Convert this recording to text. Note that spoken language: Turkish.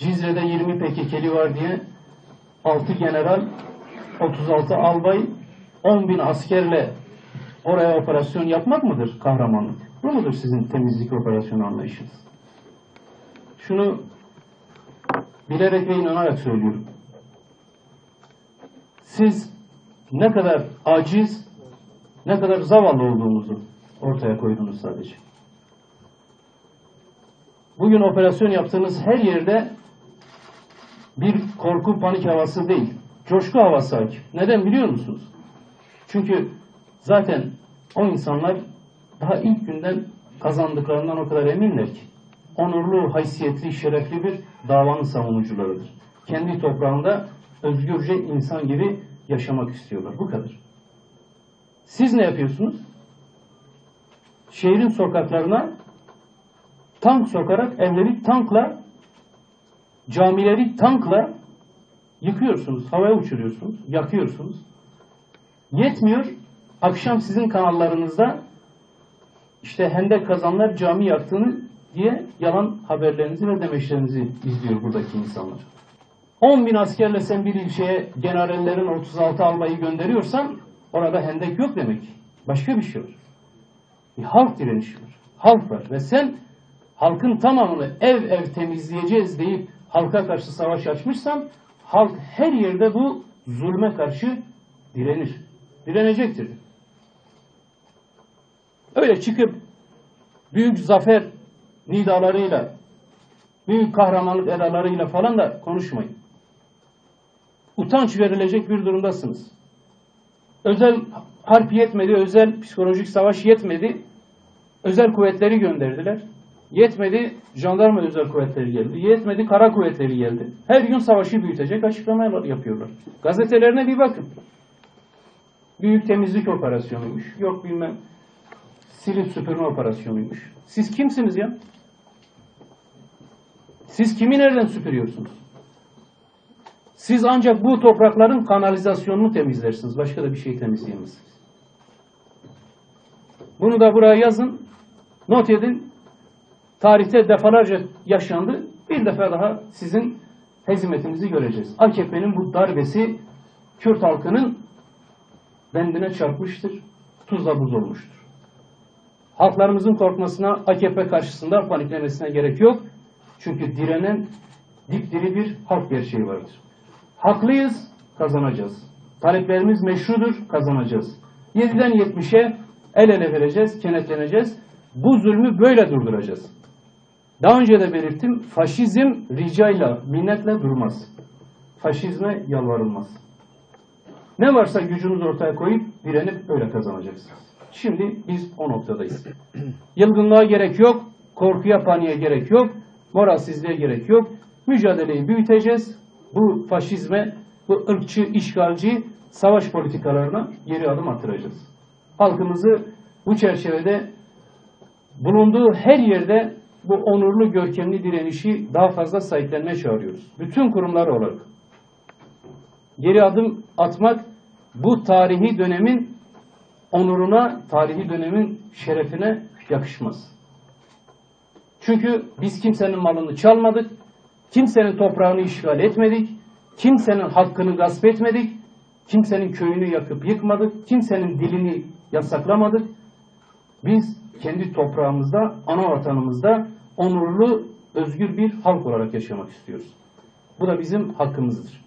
Cizre'de 20 PKK'li var diye 6 general, 36 albay, 10 bin askerle oraya operasyon yapmak mıdır kahramanlık? Bu mudur sizin temizlik operasyonu anlayışınız? Şunu bilerek ve inanarak söylüyorum. Siz ne kadar aciz, ne kadar zavallı olduğumuzu ortaya koydunuz sadece. Bugün operasyon yaptığınız her yerde bir korku panik havası değil, coşku havası hakim. Neden biliyor musunuz? Çünkü zaten o insanlar daha ilk günden kazandıklarından o kadar eminler ki onurlu, haysiyetli, şerefli bir davanın savunucularıdır. Kendi toprağında özgürce insan gibi yaşamak istiyorlar. Bu kadar. Siz ne yapıyorsunuz? Şehrin sokaklarına tank sokarak evleri tankla, camileri tankla yıkıyorsunuz, havaya uçuruyorsunuz, yakıyorsunuz. Yetmiyor, akşam sizin kanallarınızda işte hendek kazanlar cami yaktığını diye yalan haberlerinizi ve demeçlerinizi izliyor buradaki insanlar. 10 bin askerle sen bir ilçeye generallerin 36 albayı gönderiyorsan orada hendek yok demek. Başka bir şey var. Bir halk direnişi var. Halk var. Ve sen halkın tamamını ev ev temizleyeceğiz deyip halka karşı savaş açmışsan halk her yerde bu zulme karşı direnir. Direnecektir. Öyle çıkıp büyük zafer nidalarıyla, büyük kahramanlık edalarıyla falan da konuşmayın. Utanç verilecek bir durumdasınız. Özel harp yetmedi, özel psikolojik savaş yetmedi. Özel kuvvetleri gönderdiler. Yetmedi, jandarma özel kuvvetleri geldi. Yetmedi, kara kuvvetleri geldi. Her gün savaşı büyütecek açıklamalar yapıyorlar. Gazetelerine bir bakın. Büyük temizlik operasyonuymuş. Yok bilmem silip süpürme operasyonuymuş. Siz kimsiniz ya? Siz kimi nereden süpürüyorsunuz? Siz ancak bu toprakların kanalizasyonunu temizlersiniz. Başka da bir şey temizleyemezsiniz. Bunu da buraya yazın. Not edin. Tarihte defalarca yaşandı. Bir defa daha sizin hezimetinizi göreceğiz. AKP'nin bu darbesi Kürt halkının bendine çarpmıştır. Tuzla buz olmuştur. Halklarımızın korkmasına, AKP karşısında paniklemesine gerek yok. Çünkü direnen dipdiri bir halk gerçeği vardır. Haklıyız, kazanacağız. Taleplerimiz meşrudur, kazanacağız. 7'den 70'e el ele vereceğiz, kenetleneceğiz. Bu zulmü böyle durduracağız. Daha önce de belirttim, faşizm ricayla, minnetle durmaz. Faşizme yalvarılmaz. Ne varsa gücünüzü ortaya koyup direnip öyle kazanacaksınız. Şimdi biz o noktadayız. Yılgınlığa gerek yok, korkuya, paniğe gerek yok, moralsizliğe gerek yok. Mücadeleyi büyüteceğiz. Bu faşizme, bu ırkçı, işgalci savaş politikalarına geri adım attıracağız. Halkımızı bu çerçevede bulunduğu her yerde bu onurlu, görkemli direnişi daha fazla sahiplenmeye çağırıyoruz. Bütün kurumlar olarak. Geri adım atmak bu tarihi dönemin onuruna, tarihi dönemin şerefine yakışmaz. Çünkü biz kimsenin malını çalmadık, kimsenin toprağını işgal etmedik, kimsenin hakkını gasp etmedik, kimsenin köyünü yakıp yıkmadık, kimsenin dilini yasaklamadık. Biz kendi toprağımızda, ana vatanımızda onurlu, özgür bir halk olarak yaşamak istiyoruz. Bu da bizim hakkımızdır.